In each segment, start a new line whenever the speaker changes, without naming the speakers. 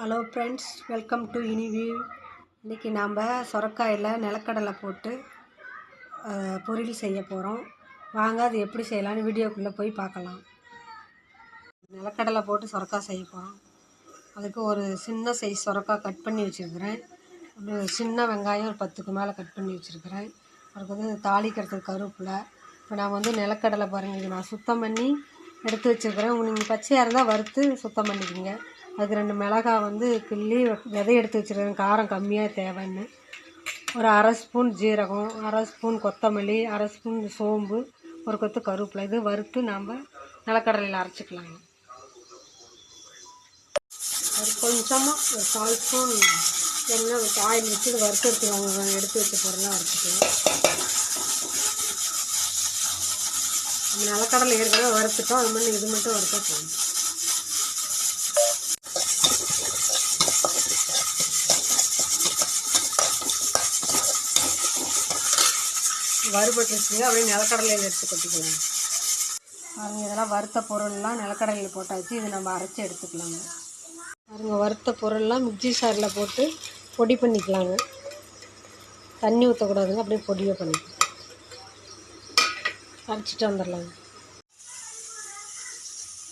Hello friends welcome to இனிவியூ இன்றைக்கி நாம் சொரக்காயில் நிலக்கடலை போட்டு பொரியல் செய்ய போகிறோம் வாங்க அது எப்படி செய்யலாம்னு வீடியோக்குள்ளே போய் பார்க்கலாம். நிலக்கடலை போட்டு சொரக்காய் செய்ய போகிறோம் அதுக்கு ஒரு சின்ன சைஸ் சொரக்காய் கட் பண்ணி வச்சுருக்கிறேன். ஒரு சின்ன வெங்காயம் ஒரு பத்துக்கு மேலே கட் பண்ணி வச்சுருக்கிறேன். அதுக்கு வந்து தாளிக்கிறதுக்கு கருவேப்பிலை. இப்போ நான் வந்து நிலக்கடலை பாருங்கள் இது நான் சுத்தம் பண்ணி எடுத்து வச்சுருக்கிறேன். நீங்கள் பச்சையாக இருந்தால் வறுத்து சுத்தம் பண்ணிக்கோங்க. அதுக்கு ரெண்டு மிளகாய் வந்து கிள்ளி விதை எடுத்து வச்சுருக்கேன். காரம் கம்மியாக தேவைன்னு. ஒரு அரை ஸ்பூன் ஜீரகம் அரை ஸ்பூன் கொத்தமல்லி அரை ஸ்பூன் சோம்பு ஒரு கொத்து கருவேப்பிலை. இது வறுத்து நாம் நிலக்கடலையில் அரைச்சிக்கலாங்க ஒரு கொஞ்சமாக ஒரு கால் ஸ்பூன் எண்ணெய் வச்சு ஆயில் வச்சு இது வறுத்து எடுத்துக்கலாங்க எடுத்து வச்ச பொருளாக அரைச்சிக்கலாம் நிலக்கடலை ஏற்கனவே வறுத்துட்டோம். அது மாதிரி இது மட்டும் வறுத்தா போதும். வறுபட்டுருச்சுங்க. அப்படியே நிலக்கடலையில் எடுத்து கொட்டிக்கலாம் பாருங்க இதெல்லாம் வறுத்த பொருள்லாம் நிலக்கடலையில் போட்டாச்சு. இது நம்ம அரைச்சி எடுத்துக்கலாங்க. பாருங்க வறுத்த பொருள்லாம் மிக்சி சாரில் போட்டு பொடி பண்ணிக்கலாங்க. தண்ணி ஊற்றக்கூடாதுங்க அப்படியே பொடியை பண்ணிக்கலாம். அரைச்சிட்டு வந்துடலாங்க.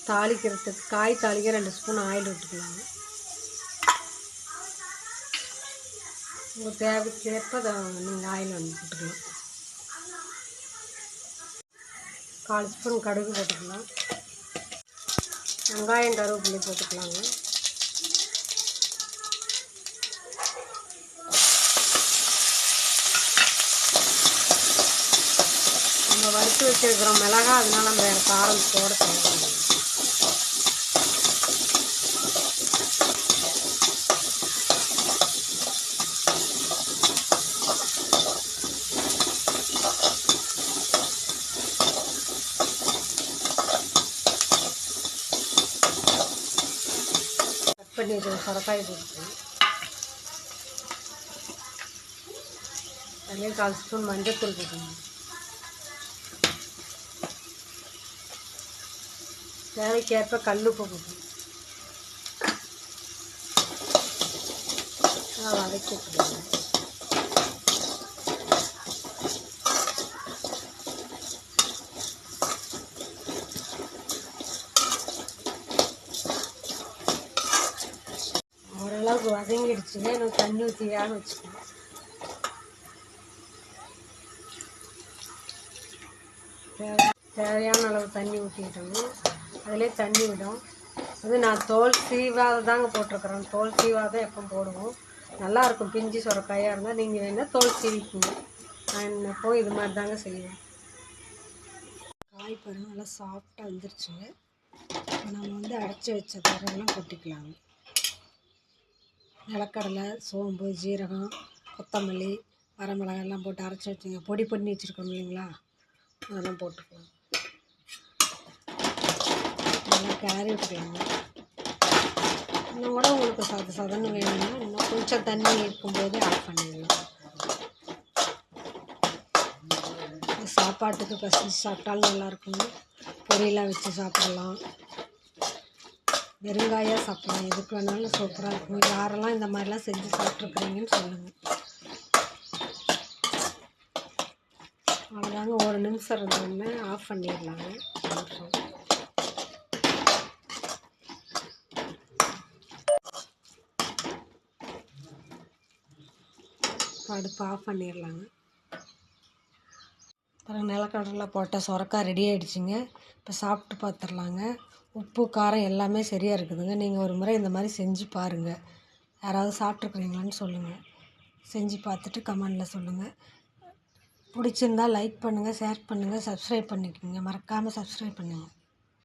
தாளிக்கிறதுக்கு காய் தாளிக்க ரெண்டு ஸ்பூன் ஆயில் விட்டுக்கலாங்க உங்கள் தேவைக்கேற்ப அதை நீங்கள் ஆயில் வந்து விட்டுக்கலாம் கால் ஸ்பூன் கடுகு போட்டுக்கலாம். வெங்காயம் கருவேப்பிலை போட்டுக்கலாங்க. நம்ம வறுத்து வச்சிருக்கிறோம் மிளகா அதனால நம்ம காரம் போட கட் பண்ணி வச்சுருக்க சொரக்காய் போட்டுக்கலாம் அதுலேயும் கால் ஸ்பூன் மஞ்சத்தூள் போட்டுக்கணும். தேவைக்கேற்ப கல் உப்பு போட்டுக்கணும். நல்லா வதக்கி விட்டுருங்க வதங்கிடுச்சு. வதங்கிடுச்சுங்க எனக்கு தண்ணி ஊற்றி வேக வச்சுக்கணும் தேவை தேவையான அளவு தண்ணி ஊற்றிக்கிட்டோங்க அதிலே தண்ணி விடும். அது நான் தோல் சீவாக தாங்க போட்டிருக்கிறேன். தோல் சீவாத எப்போ போடுவோம். நல்லாயிருக்கும் பிஞ்சு சுரக்காயாக இருந்தால் நீங்கள் வேணால் தோல் சீவிக்குங்க. நான் எப்போ இது மாதிரி தாங்க செய்வேன். காய் பாருங்க நல்லா சாஃப்டாக வந்துருச்சுங்க நம்ம வந்து அடைச்சி வச்ச தரெல்லாம் கொட்டிக்கலாங்க நிலக்கடலை சோம்பு ஜீரகம் கொத்தமல்லி வரமிளகாய் எல்லாம் போட்டு அரைச்சி வச்சுங்க. பொடி பண்ணி வச்சுருக்கோம் இல்லைங்களா? அதெல்லாம் போட்டுக்கலாம். நல்லா கேரி விட்டுக்கலாங்க. இன்னும் கூட உங்களுக்கு சத சதன்னு வேணும்னா இன்னும் கொஞ்சம் தண்ணி இருக்கும்போதே ஆஃப் பண்ணிடலாம். சாப்பாட்டுக்கு பசி சாப்பிட்டாலும் நல்லாயிருக்கும் பொரியெல்லாம் வச்சு சாப்பிடலாம். வெறுங்காயாக சாப்பிடலாம் எதுக்கு வேணாலும் சூப்பராக இருக்கும். யாரெல்லாம் இந்த மாதிரிலாம் செஞ்சு சாப்பிட்ருக்குறீங்கன்னு சொல்லுங்கள் அவ்வளோதாங்க. ஒரு நிமிஷம் இருந்தோடனே ஆஃப் பண்ணிடலாங்க. நிமிஷம் அடுப்பு ஆஃப் பண்ணிடலாங்க. அப்புறம் நிலக்கடலை போட்ட சொரக்காய் ரெடி ஆகிடுச்சிங்க இப்போ சாப்பிட்டு பார்த்துடலாங்க. உப்பு காரம் எல்லாமே சரியாக இருக்குதுங்க. நீங்கள் ஒரு முறை இந்த மாதிரி செஞ்சு பாருங்கள் யாராவது சாப்பிட்ருக்குறீங்களான்னு சொல்லுங்கள் செஞ்சு பார்த்துட்டு கமெண்டில் சொல்லுங்கள் பிடிச்சிருந்தா லைக் பண்ணுங்கள் ஷேர் பண்ணுங்கள் சப்ஸ்கிரைப் பண்ணிக்கோங்க. மறக்காமல் சப்ஸ்கிரைப் பண்ணுங்கள்